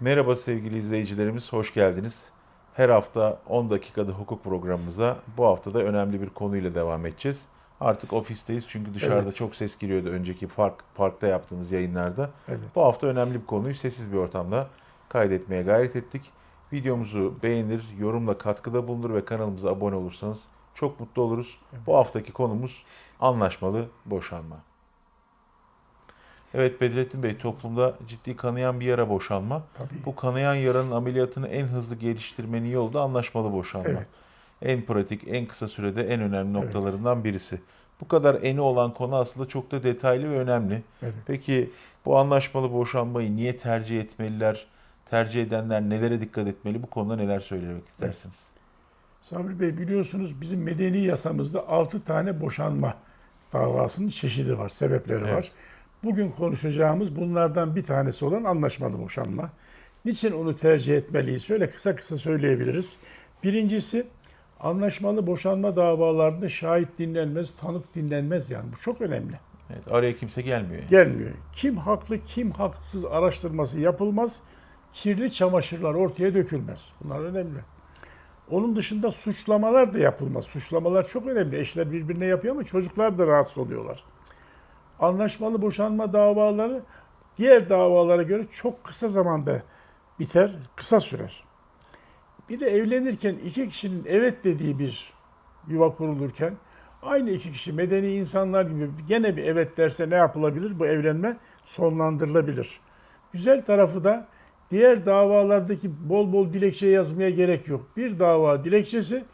Merhaba sevgili izleyicilerimiz, hoş geldiniz. Her hafta 10 dakikada hukuk programımıza bu hafta da önemli bir konuyla devam edeceğiz. Artık ofisteyiz çünkü dışarıda Evet. çok ses giriyordu önceki park, parkta yaptığımız yayınlarda. Evet. Bu hafta önemli bir konuyu sessiz bir ortamda kaydetmeye gayret ettik. Videomuzu beğenir, yorumla katkıda bulunur ve kanalımıza abone olursanız çok mutlu oluruz. Bu haftaki konumuz anlaşmalı boşanma. Evet Bedrettin Bey toplumda ciddi kanayan bir yara boşanma. Tabii. Bu kanayan yaranın ameliyatını en hızlı geliştirmenin yolu da anlaşmalı boşanma. Evet. En pratik, en kısa sürede en önemli Evet. noktalarından birisi. Bu kadar eni olan konu aslında çok da detaylı ve önemli. Evet. Peki bu anlaşmalı boşanmayı niye tercih etmeliler? Tercih edenler nelere dikkat etmeli? Bu konuda neler söylemek istersiniz? Sabri Bey biliyorsunuz bizim medeni yasamızda 6 tane boşanma davasının çeşidi var, sebepleri Evet. var. Bugün konuşacağımız bunlardan bir tanesi olan anlaşmalı boşanma. Niçin onu tercih etmeliyiz? Şöyle kısa kısa söyleyebiliriz. Birincisi anlaşmalı boşanma davalarında şahit dinlenmez, tanık dinlenmez yani bu çok önemli. Evet, araya kimse gelmiyor. yani. Gelmiyor. Kim haklı, kim haksız araştırması yapılmaz. Kirli çamaşırlar ortaya dökülmez. Bunlar önemli. Onun dışında suçlamalar da yapılmaz. Suçlamalar çok önemli. Eşler birbirine yapıyor ama çocuklar da rahatsız oluyorlar. Anlaşmalı boşanma davaları diğer davalara göre çok kısa zamanda biter, kısa sürer. Bir de evlenirken iki kişinin evet dediği bir yuva kurulurken aynı iki kişi medeni insanlar gibi gene bir evet derse ne yapılabilir? Bu evlenme sonlandırılabilir. Güzel tarafı da diğer davalardaki bol bol dilekçe yazmaya gerek yok. Bir dava dilekçesi,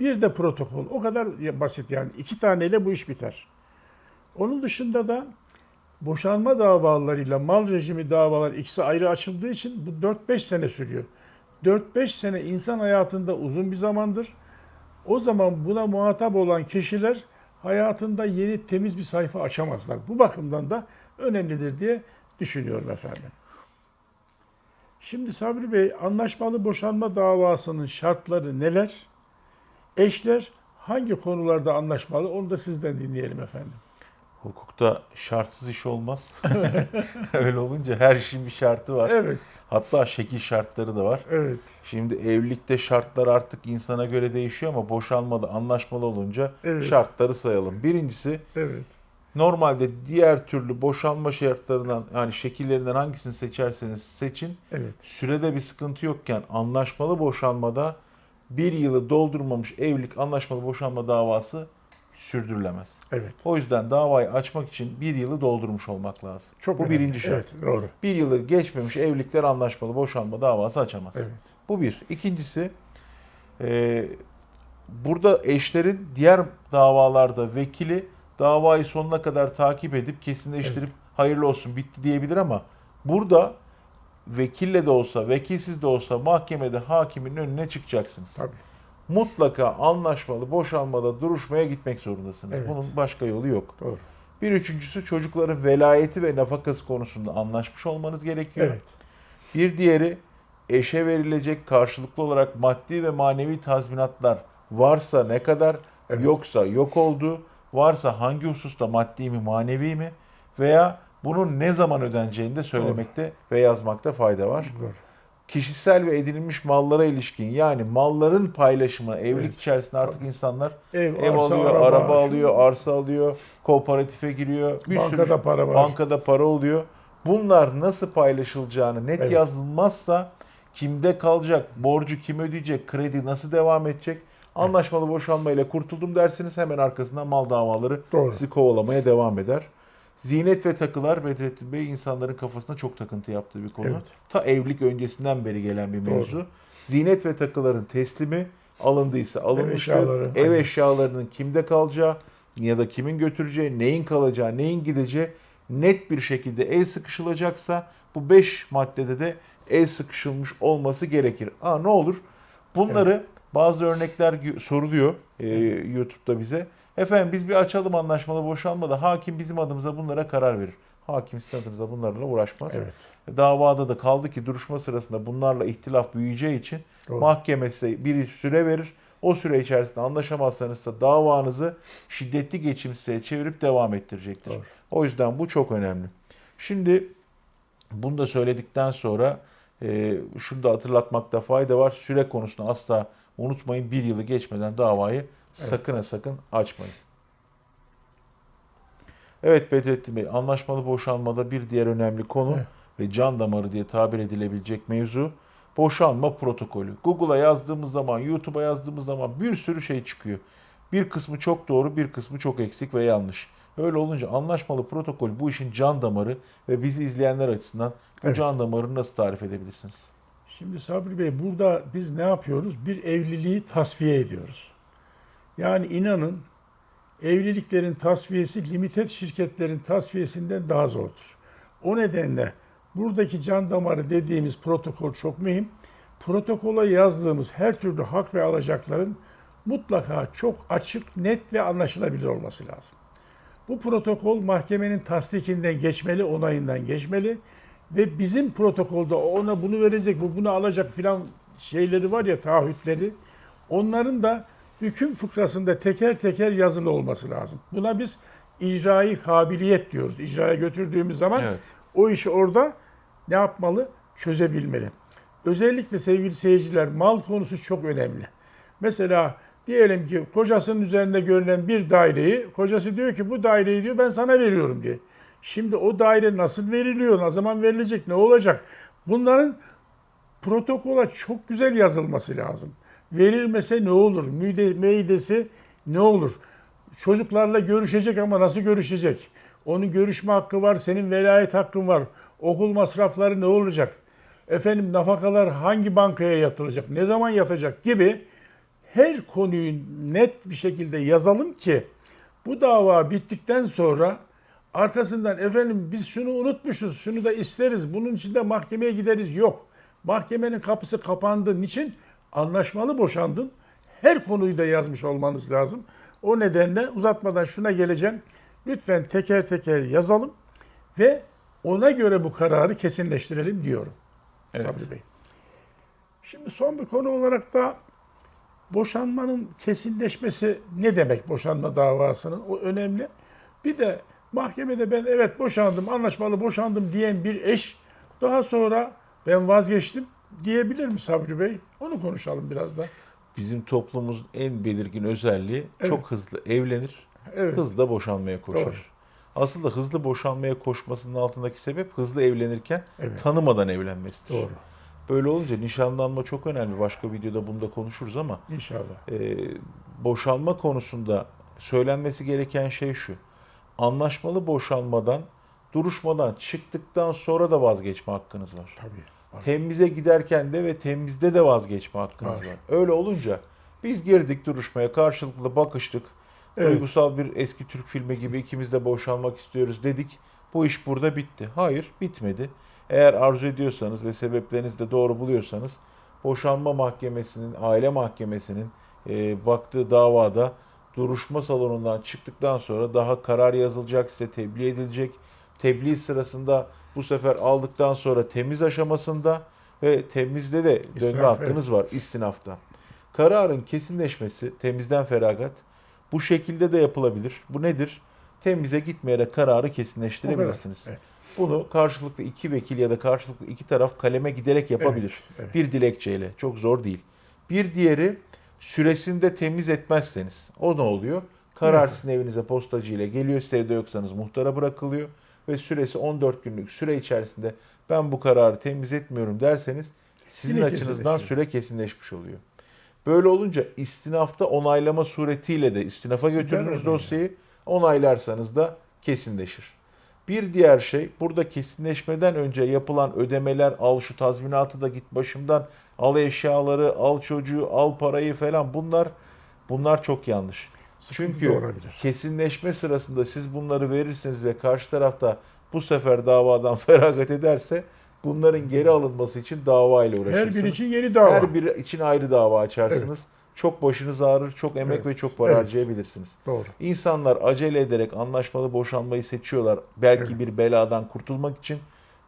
bir de protokol. O kadar basit yani. İki taneyle bu iş biter. Onun dışında da boşanma davalarıyla mal rejimi davalar ikisi ayrı açıldığı için bu 4-5 sene sürüyor. 4-5 sene insan hayatında uzun bir zamandır. O zaman buna muhatap olan kişiler hayatında yeni temiz bir sayfa açamazlar. Bu bakımdan da önemlidir diye düşünüyorum efendim. Şimdi Sabri Bey anlaşmalı boşanma davasının şartları neler? Eşler hangi konularda anlaşmalı? Onu da sizden dinleyelim efendim. Hukukta şartsız iş olmaz. Öyle olunca her işin bir şartı var. Evet, Hatta şekil şartları da var. evet, Şimdi evlilikte şartlar artık insana göre değişiyor ama boşanmalı, anlaşmalı olunca Evet. şartları sayalım. Birincisi evet, normalde diğer türlü boşanma şartlarından yani şekillerinden hangisini seçerseniz seçin evet, sürede bir sıkıntı yokken anlaşmalı boşanmada bir yılı doldurmamış evlilik anlaşmalı boşanma davası sürdürülemez. evet. O yüzden davayı açmak için bir yılı doldurmuş olmak lazım. Çok Bu önemli. birinci şart. Evet, doğru. Bir yılı geçmemiş evlilikler anlaşmalı boşanma davası açamaz. Evet, Bu bir. İkincisi e, burada eşlerin diğer davalarda vekili davayı sonuna kadar takip edip kesinleştirip hayırlı olsun bitti diyebilir ama burada vekille de olsa vekilsiz de olsa mahkemede hakimin önüne çıkacaksınız. tabii. Mutlaka anlaşmalı boşanmada duruşmaya gitmek zorundasınız. Evet. Bunun başka yolu yok. Doğru. Bir üçüncüsü çocukların velayeti ve nafakası konusunda anlaşmış olmanız gerekiyor. Evet, Bir diğeri eşe verilecek karşılıklı olarak maddi ve manevi tazminatlar varsa ne kadar, Evet. yoksa yok oldu, varsa hangi hususta maddi mi manevi mi veya bunun ne zaman ödeneceğini de söylemekte ve yazmakta fayda var. doğru. Kişisel ve edinilmiş mallara ilişkin yani malların paylaşımı evlilik Evet. içerisinde artık insanlar Ev, ev arsa, alıyor, araba, şu- alıyor, arsa alıyor, kooperatife giriyor. Bir Bankada sürü para var. bankada para oluyor. Bunlar nasıl paylaşılacağını net Evet. yazılmazsa kimde kalacak, borcu kim ödeyecek, kredi nasıl devam edecek? Anlaşmalı boşanmayla kurtuldum dersiniz hemen arkasından mal davaları Doğru. sizi kovalamaya devam eder. Zinet ve takılar Bedrettin Bey insanların kafasına çok takıntı yaptığı bir konu. Evet. Ta evlilik öncesinden beri gelen bir Doğru. mevzu. Zinet ve takıların teslimi alındıysa alınmıştır. eşyaları, Ev eşyalarının kimde kalacağı ya da kimin götüreceği, neyin kalacağı, neyin gideceği net bir şekilde el sıkışılacaksa bu 5 maddede de el sıkışılmış olması gerekir. Aa ne olur? Bunları bazı örnekler soruluyor e, YouTube'da bize. Efendim biz bir açalım anlaşmalı boşanmada hakim bizim adımıza bunlara karar verir. Hakim sizin adınıza bunlarla uğraşmaz. Evet, Davada da kaldı ki duruşma sırasında bunlarla ihtilaf büyüyeceği için doğru. mahkeme size bir süre verir. O süre içerisinde anlaşamazsanız da davanızı şiddetli geçimsizliğe çevirip devam ettirecektir. Doğru. O yüzden bu çok önemli. Şimdi bunu da söyledikten sonra e, şunu da hatırlatmakta fayda var. Süre konusunda asla unutmayın. Bir yılı geçmeden davayı sakın ha sakın açmayın. Evet Bedrettin Bey, anlaşmalı boşanmada bir diğer önemli konu Evet. ve can damarı diye tabir edilebilecek mevzu boşanma protokolü. Google'a yazdığımız zaman, YouTube'a yazdığımız zaman bir sürü şey çıkıyor. Bir kısmı çok doğru, bir kısmı çok eksik ve yanlış. Öyle olunca anlaşmalı protokol bu işin can damarı ve bizi izleyenler açısından bu Evet. can damarını nasıl tarif edebilirsiniz? Şimdi Sabri Bey burada biz ne yapıyoruz? Bir evliliği tasfiye ediyoruz. Yani inanın evliliklerin tasfiyesi limited şirketlerin tasfiyesinden daha zordur. O nedenle buradaki can damarı dediğimiz protokol çok mühim. Protokola yazdığımız her türlü hak ve alacakların mutlaka çok açık, net ve anlaşılabilir olması lazım. Bu protokol mahkemenin tasdikinden geçmeli, onayından geçmeli ve bizim protokolda ona bunu verecek, bu bunu alacak filan şeyleri var ya taahhütleri. Onların da hüküm fıkrasında teker teker yazılı olması lazım. Buna biz icrai kabiliyet diyoruz. İcraya götürdüğümüz zaman Evet. o işi orada ne yapmalı? Çözebilmeli. Özellikle sevgili seyirciler mal konusu çok önemli. Mesela diyelim ki kocasının üzerinde görülen bir daireyi, kocası diyor ki bu daireyi diyor ben sana veriyorum diye. Şimdi o daire nasıl veriliyor, ne zaman verilecek, ne olacak? Bunların protokola çok güzel yazılması lazım. Verilmese ne olur? Müde, meydesi ne olur? Çocuklarla görüşecek ama nasıl görüşecek? Onun görüşme hakkı var, senin velayet hakkın var. Okul masrafları ne olacak? Efendim nafakalar hangi bankaya yatırılacak? Ne zaman yatacak gibi her konuyu net bir şekilde yazalım ki bu dava bittikten sonra arkasından efendim biz şunu unutmuşuz, şunu da isteriz, bunun için de mahkemeye gideriz. Yok. Mahkemenin kapısı kapandı. Niçin? Anlaşmalı boşandın. Her konuyu da yazmış olmanız lazım. O nedenle uzatmadan şuna geleceğim. Lütfen teker teker yazalım ve ona göre bu kararı kesinleştirelim diyorum. Evet. Sabri Bey. Şimdi son bir konu olarak da boşanmanın kesinleşmesi ne demek boşanma davasının? O önemli. Bir de mahkemede ben evet boşandım, anlaşmalı boşandım diyen bir eş daha sonra ben vazgeçtim diyebilir mi Sabri Bey? Onu konuşalım biraz da. Bizim toplumumuzun en belirgin özelliği Evet. çok hızlı evlenir, Evet. hızlı da boşanmaya koşar. Doğru. Aslında hızlı boşanmaya koşmasının altındaki sebep hızlı evlenirken Evet. tanımadan evlenmesidir. Doğru. Böyle olunca nişanlanma çok önemli. Başka videoda bunu da konuşuruz ama İnşallah. e, boşanma konusunda söylenmesi gereken şey şu. Anlaşmalı boşanmadan, duruşmadan çıktıktan sonra da vazgeçme hakkınız var. Tabii. Var. Temize giderken de ve temizde de vazgeçme hakkınız Var. var. Öyle olunca biz girdik duruşmaya, karşılıklı bakıştık. Evet. Duygusal bir eski Türk filmi gibi ikimiz de boşanmak istiyoruz dedik. Bu iş burada bitti. Hayır, bitmedi. Eğer arzu ediyorsanız ve sebeplerinizi de doğru buluyorsanız boşanma mahkemesinin, aile mahkemesinin e, baktığı davada duruşma salonundan çıktıktan sonra daha karar yazılacak, size tebliğ edilecek. Tebliğ sırasında bu sefer aldıktan sonra temiz aşamasında ve temizde de dönme İstinaf, hakkınız var istinafta. Kararın kesinleşmesi, temizden feragat bu şekilde de yapılabilir. Bu nedir? Temize gitmeyerek kararı kesinleştirebilirsiniz. Kadar. Bunu karşılıklı iki vekil ya da karşılıklı iki taraf kaleme giderek yapabilir. Evet, evet. Bir dilekçeyle. Çok zor değil. Bir diğeri süresinde temiz etmezseniz. O ne oluyor? Karar Evet. sizin evinize postacı ile geliyor. Siz evde yoksanız muhtara bırakılıyor. Ve süresi 14 günlük süre içerisinde ben bu kararı temiz etmiyorum derseniz sizin Yine açınızdan süre kesinleşmiş oluyor. Böyle olunca istinafta onaylama suretiyle de istinafa götürdüğünüz dosyayı onaylarsanız da kesinleşir. Bir diğer şey burada kesinleşmeden önce yapılan ödemeler al şu tazminatı da git başımdan al eşyaları al çocuğu al parayı falan bunlar bunlar çok yanlış. Sıkıntı Çünkü kesinleşme sırasında siz bunları verirsiniz ve karşı tarafta bu sefer davadan feragat ederse bunların geri alınması için dava ile uğraşırsınız. Her bir için yeni dava. Her biri için ayrı dava açarsınız. Çok başınız ağrır, çok emek Evet. ve çok para Evet. harcayabilirsiniz. Doğru. İnsanlar acele ederek anlaşmalı boşanmayı seçiyorlar. Belki Evet. bir beladan kurtulmak için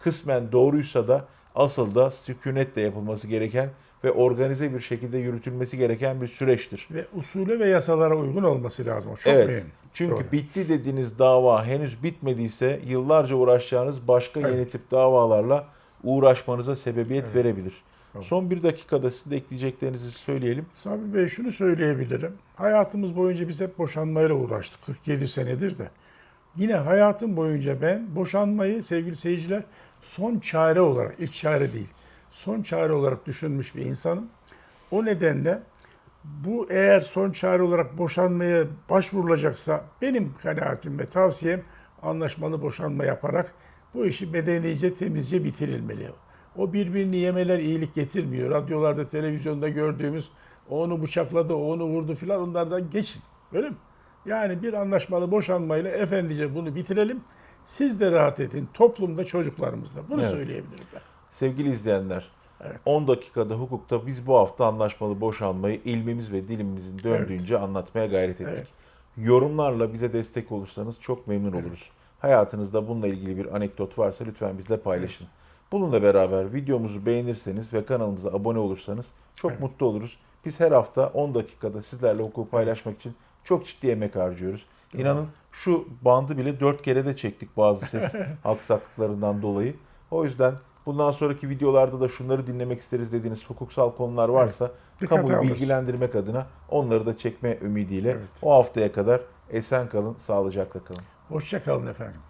kısmen doğruysa da asıl da sükunetle yapılması gereken ve organize bir şekilde yürütülmesi gereken bir süreçtir. Ve usule ve yasalara uygun olması lazım. O Çok evet. mühim. Çünkü Doğru. bitti dediğiniz dava henüz bitmediyse yıllarca uğraşacağınız başka Evet. yeni tip davalarla uğraşmanıza sebebiyet Evet. verebilir. Evet. Son bir dakikada sizin de ekleyeceklerinizi söyleyelim. Sabri Bey şunu söyleyebilirim. Hayatımız boyunca biz hep boşanmayla uğraştık. 47 senedir de. Yine hayatım boyunca ben boşanmayı sevgili seyirciler son çare olarak, ilk çare değil, son çare olarak düşünmüş bir insanım. O nedenle bu eğer son çare olarak boşanmaya başvurulacaksa benim kanaatim ve tavsiyem anlaşmalı boşanma yaparak bu işi medenice, temizce bitirilmeli. O birbirini yemeler iyilik getirmiyor. Radyolarda, televizyonda gördüğümüz o onu bıçakladı, o onu vurdu filan onlardan geçin. Öyle mi? Yani bir anlaşmalı boşanmayla efendice bunu bitirelim. Siz de rahat edin. Toplumda, çocuklarımızda. Bunu Evet. söyleyebilirim ben. Sevgili izleyenler, Evet. 10 dakikada hukukta biz bu hafta anlaşmalı boşanmayı ilmimiz ve dilimimizin döndüğünce anlatmaya gayret ettik. Evet. Yorumlarla bize destek olursanız çok memnun oluruz. Hayatınızda bununla ilgili bir anekdot varsa lütfen bizle paylaşın. Bununla beraber videomuzu beğenirseniz ve kanalımıza abone olursanız çok Evet. mutlu oluruz. Biz her hafta 10 dakikada sizlerle hukuku paylaşmak için çok ciddi emek harcıyoruz. İnanın şu bandı bile 4 kere de çektik bazı ses aksaklıklarından dolayı. O yüzden bundan sonraki videolarda da şunları dinlemek isteriz dediğiniz hukuksal konular varsa Dikkate kamuyu alırız. bilgilendirmek adına onları da çekme ümidiyle Evet. o haftaya kadar esen kalın, sağlıcakla kalın. Hoşça kalın efendim.